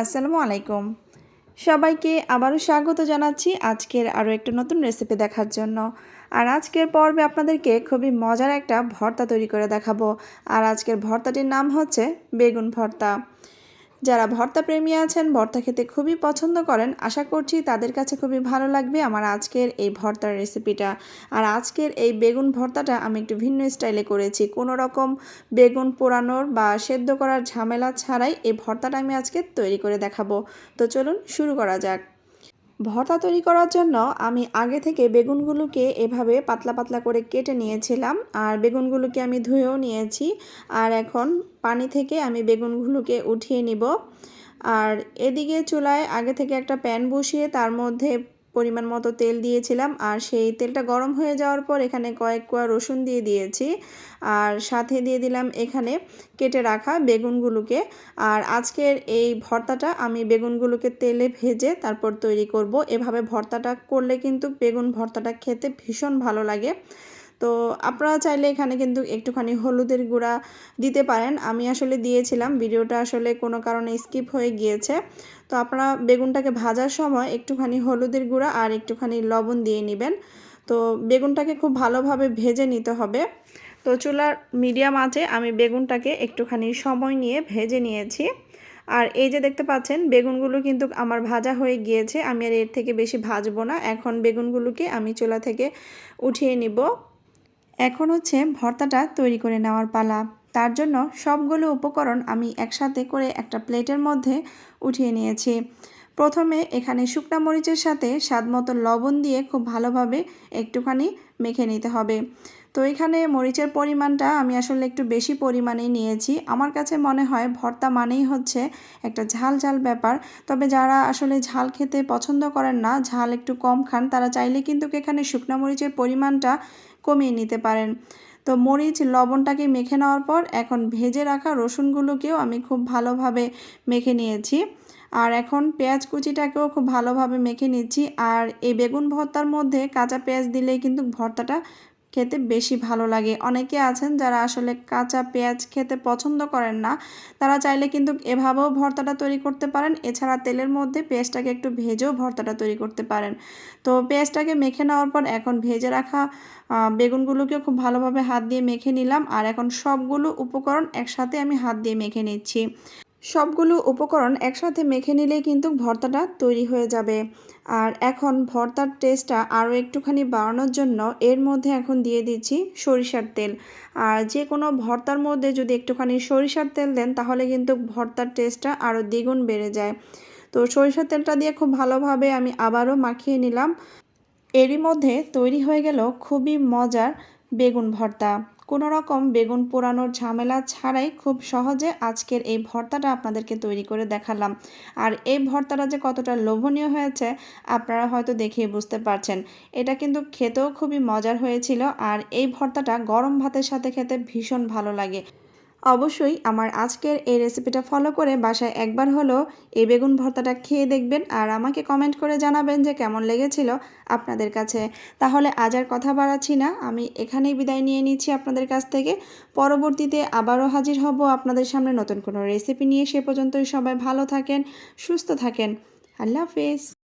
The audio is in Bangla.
আসসালামু আলাইকুম। সবাইকে আবারও স্বাগত জানাচ্ছি আজকের আরও একটা নতুন রেসিপি দেখার জন্য। আর আজকের পর্বে আপনাদেরকে খুবই মজার একটা ভর্তা তৈরি করে দেখাবো। আর আজকের ভর্তাটির নাম হচ্ছে বেগুন ভর্তা। যারা ভর্তা প্রেমী আছেন, ভর্তা খেতে খুবই পছন্দ করেন, আশা করছি তাদের কাছে খুবই ভালো লাগবে আমার আজকের এই ভর্তার রেসিপিটা আর আজকের এই বেগুন ভর্তাটা আমি একটু ভিন্ন স্টাইলে করেছি। কোনো রকম বেগুন পোড়ানোর বা সেদ্ধ করার ঝামেলা ছাড়াই এই ভর্তাটা আমি আজকে তৈরি করে দেখাবো। তো চলুন শুরু করা যাক। ভর্তা তৈরি করার জন্য আমি আগে থেকে বেগুনগুলোকে এভাবে পাতলা পাতলা করে কেটে নিয়েছিলাম, আর বেগুনগুলোকে আমি ধুয়েও নিয়েছি, আর এখন পানি থেকে আমি বেগুনগুলোকে উঠিয়ে নিব। আর এদিকে চুলায় আগে থেকে একটা প্যান বসিয়ে তার মধ্যে পরিমাণ মতো তেল দিয়েছিলাম আর সেই তেলটা গরম হয়ে যাওয়ার পর এখানে কয়েক কোয়া রসুন দিয়ে দিয়েছি। আর সাথে দিয়ে দিলাম এখানে কেটে রাখা বেগুনগুলোকে। আর আজকের এই ভর্তাটা আমি বেগুনগুলোকে তেলে ভেজে তারপর তৈরি করব। এভাবে ভর্তাটা করলে কিন্তু বেগুন ভর্তাটা খেতে ভীষণ ভালো লাগে। তো আপনারা চাইলে এখানে কিন্তু একটুখানি হলুদের গুঁড়া দিতে পারেন। আমি আসলে দিয়েছিলাম, ভিডিওটা আসলে কোনো কারণে স্কিপ হয়ে গিয়েছে। তো আপনারা বেগুনটাকে ভাজার সময় একটুখানি হলুদের গুঁড়া আর একটুখানি লবণ দিয়ে নেবেন। তো বেগুনটাকে খুব ভালোভাবে ভেজে নিতে হবে। তো চুলার মিডিয়াম আছে আমি বেগুনটাকে একটুখানি সময় নিয়ে ভেজে নিয়েছি। আর এই যে দেখতে পাচ্ছেন, বেগুনগুলো কিন্তু আমার ভাজা হয়ে গিয়েছে। আমি আর এর থেকে বেশি ভাজবো না। এখন বেগুনগুলোকে আমি চুলা থেকে উঠিয়ে নিব। এখন হচ্ছে ভর্তাটা তৈরি করে নেওয়ার পালা। তার জন্য সবগুলো উপকরণ আমি একসাথে করে একটা প্লেটের মধ্যে উঠিয়ে নিয়েছি। প্রথমে এখানে শুকনা মরিচের সাথে স্বাদ মতো লবণ দিয়ে খুব ভালোভাবে একটুখানি মেখে নিতে হবে। তো এখানে মরিচের পরিমাণটা আমি আসলে একটু বেশি পরিমাণেই নিয়েছি। আমার কাছে মনে হয় ভর্তা মানেই হচ্ছে একটা ঝাল ঝাল ব্যাপার। তবে যারা আসলে ঝাল খেতে পছন্দ করেন না, ঝাল একটু কম খান, তারা চাইলে কিন্তু এখানে শুকনো মরিচের পরিমাণটা কমিয়ে নিতে পারেন। তো মরিচ, লবণটাকে মেখে নেওয়ার পর এখন ভেজে রাখা রসুনগুলোকেও আমি খুব ভালোভাবে মেখে নিয়েছি। আর এখন পেঁয়াজ কুচিটাকেও খুব ভালোভাবে মেখে নিচ্ছি। আর এই বেগুন ভর্তার মধ্যে কাঁচা পেঁয়াজ দিলেই কিন্তু ভর্তাটা খেতে বেশি ভালো লাগে। অনেকে আছেন যারা আসলে কাঁচা পেঁয়াজ খেতে পছন্দ করেন না। তারা চাইলে কিন্তু এভাবেও ভর্তাটা তৈরি করতে পারেন। এছাড়া তেলের মধ্যে পেঁয়াজটাকে একটু ভেজেও ভর্তাটা তৈরি করতে পারেন। তো পেঁয়াজটাকে মেখে নেওয়ার পর এখন ভেজে রাখা বেগুনগুলোকে খুব ভালোভাবে হাত দিয়ে মেখে নিলাম। আর এখন সবগুলো উপকরণ একসাথে আমি হাত দিয়ে মেখে নিচ্ছি। সবগুলো উপকরণ একসাথে মেখে নিলেই কিন্তু ভর্তাটা তৈরি হয়ে যাবে। আর এখন ভর্তার টেস্টটা আরও একটুখানি বাড়ানোর জন্য এর মধ্যে এখন দিয়ে দিচ্ছি সরিষার তেল। আর যে কোনো ভর্তার মধ্যে যদি একটুখানি সরিষার তেল দেন তাহলে কিন্তু ভর্তার টেস্টটা আরও দ্বিগুণ বেড়ে যায়। তো সরিষার তেলটা দিয়ে খুব ভালোভাবে আমি আবারও মাখিয়ে নিলাম। এরই মধ্যে তৈরি হয়ে গেল খুবই মজার বেগুন ভর্তা। কোনো রকম বেগুন পোড়ানোর ঝামেলা ছাড়াই খুব সহজে আজকের এই ভর্তাটা আপনাদেরকে তৈরি করে দেখালাম। আর এই ভর্তাটা যে কতটা লোভনীয় হয়েছে, আপনারা হয়তো দেখেই বুঝতে পারছেন। এটা কিন্তু খেতেও খুবই মজার হয়েছিল আর এই ভর্তাটা গরম ভাতের সাথে খেতে ভীষণ ভালো লাগে। অবশ্যই আমার আজকের এই রেসিপিটা ফলো করে বাসায় একবার হলো এই বেগুন ভর্তাটা খেয়ে দেখবেন আর আমাকে কমেন্ট করে জানাবেন যে কেমন লেগেছিল আপনাদের কাছে। তাহলে আজ আর কথা বাড়াচ্ছি না, আমি এখানেই বিদায় নিয়ে নিচ্ছি আপনাদের কাছ থেকে। পরবর্তীতে আবারও হাজির হব আপনাদের সামনে নতুন কোনো রেসিপি নিয়ে। সে পর্যন্তই সবাই ভালো থাকেন, সুস্থ থাকেন। আল্লাহ হাফেজ।